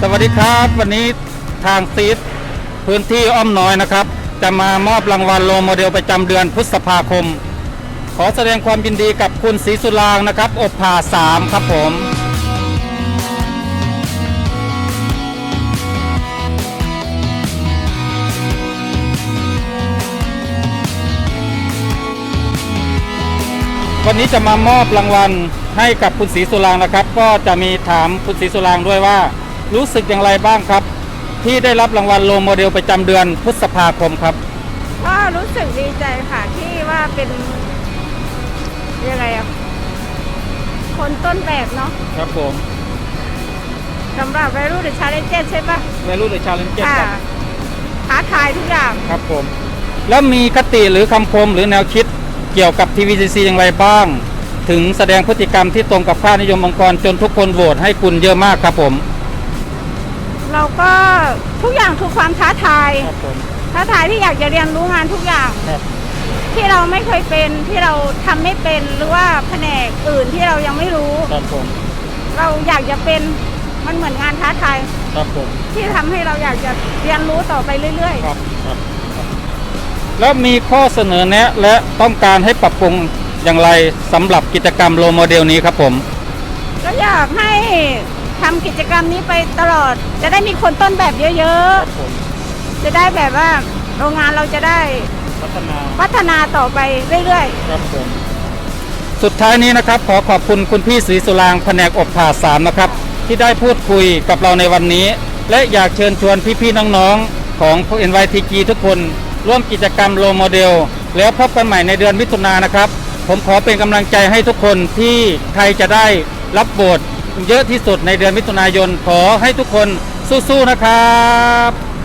สวัสดีครับ วันนี้ทางซีดพื้นที่อ้อมน้อยนะครับ จะมามอบรางวัลโลโมเดลประจำเดือนพฤษภาคม ขอแสดงความยินดีกับคุณศรีสุรางนะครับ อบผ่าสามครับผมวันนี้จะมามอบรางวัลให้กับคุณศรีสุรางนะครับ ก็จะมีถามคุณศรีสุรางด้วยว่า รู้สึกอย่างไรบ้างครับ ที่ได้รับรางวัลโลโมเดลประจำเดือนพฤษภาคมครับ ก็รู้สึกดีใจค่ะที่ว่าเป็นยังไงอะคนต้นแบบเนาะครับผมสำหรับวัยรุ่นหรือชาเลนเจใช่ปะในรุ่นในชาเลนเจค่ะครับท้าทายทุกอย่าง ครับผม แล้วมีคติหรือคำคมหรือแนวคิดเกี่ยวกับ TVCC อย่างไรบ้าง ถึงแสดงพฤติกรรมที่ตรงกับค่านิยมองค์กรจนทุกคนโหวตให้คุณเยอะมากครับผม เราก็ทุกอย่างคือความท้าทาย ครับผมท้าทายที่อยากจะเรียนรู้งานทุกอย่าง ครับที่เราไม่เคยเป็นที่เราทำไม่เป็นหรือว่าแผนกอื่นที่เรายังไม่รู้ ครับผมเราอยากจะเป็นมันเหมือนงานท้าทายครับผมที่ทำให้เราอยากจะเรียนรู้ต่อไปเรื่อยๆครับครับครับ แล้วมีข้อเสนอแนะและต้องการให้ปรับปรุงอย่างไรสำหรับกิจกรรมโลโมเดลนี้ครับผมก็อยากให้ ทำกิจกรรมนี้ไปตลอด จะได้มีคนต้นแบบเยอะๆจะได้แบบว่าโรงงานเราจะได้พัฒนาพัฒนาต่อไปเรื่อยครับผมสุดท้ายนี้นะครับขอขอบคุณคุณพี่ศรีสุรางค์แผนกอบผ่าสามนะครับ ที่ได้พูดคุยกับเราในวันนี้ และอยากเชิญชวนพี่ๆน้องๆ ของ NYTG ทุกคน ร่วมกิจกรรมโลโมเดล แล้วพบกันใหม่ในเดือนมิถุนายนนะครับ ผมขอเป็นกำลังใจให้ทุกคนที่ใครจะได้รับโบท เยอะที่สุดในเดือนมิถุนายนขอให้ทุกคนสู้ๆนะครับ